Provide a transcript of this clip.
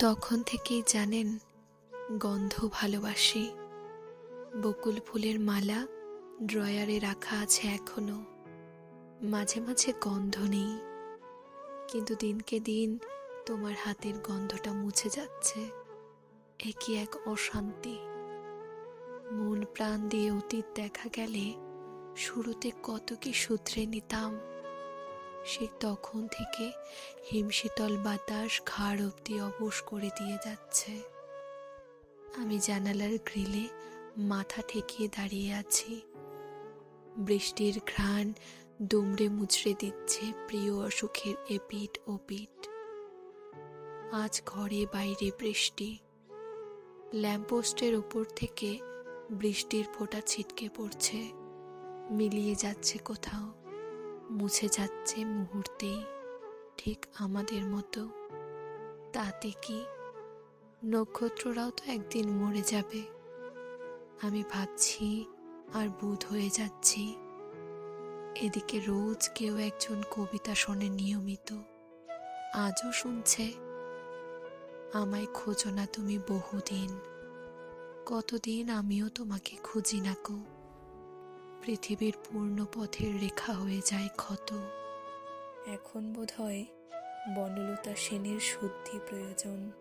তখন থেকেই জানেন গন্ধ ভালোবাসি। বকুল ফুলের মালা ড্রয়ারে রাখা আছে এখনও। মাঝে মাঝে গন্ধ নেই। কিন্তু দিনকে দিন তোমার হাতের গন্ধটা মুছে যাচ্ছে। একই এক অশান্তি। মন প্রাণ দিয়ে অতীত দেখা গেলে শুরুতে কত কি সূত্রে নিতাম। সে তখন থেকে হিমশীতল বাতাস ঘাড় অব্দি অবশ করে দিয়ে যাচ্ছে। আমি জানালার গ্রিলে মাথা ঠেকিয়ে দাঁড়িয়ে আছি। বৃষ্টির ঘ্রাণ দুমড়ে মুচড়ে দিচ্ছে প্রিয় অসুখের এপিট ও পিট আজ ঘরে বাইরে বৃষ্টি। ল্যাম্পপোস্টের উপর থেকে বৃষ্টির ফোঁটা ছিটকে পড়ছে। মিলিয়ে যাচ্ছে কোথাও। মুছে যাচ্ছে মুহূর্তেই, ঠিক আমাদের মতো। তাতে কি? নক্ষত্ররাও তো একদিন মরে যাবে। আমি ভাবছি আর বুধ হয়ে যাচ্ছি। এদিকে রোজ কেউ একজন কবিতা শোনে নিয়মিত। আজও শুনছে, আমায় খোঁজো না তুমি বহুদিন। কতদিন আমিও তোমাকে খুঁজি না কো পৃথিবীর পূর্ণ পথের রেখা হয়ে যায় ক্ষত। এখন বোধ হয় বনলতা সেনের শুদ্ধি প্রয়োজন।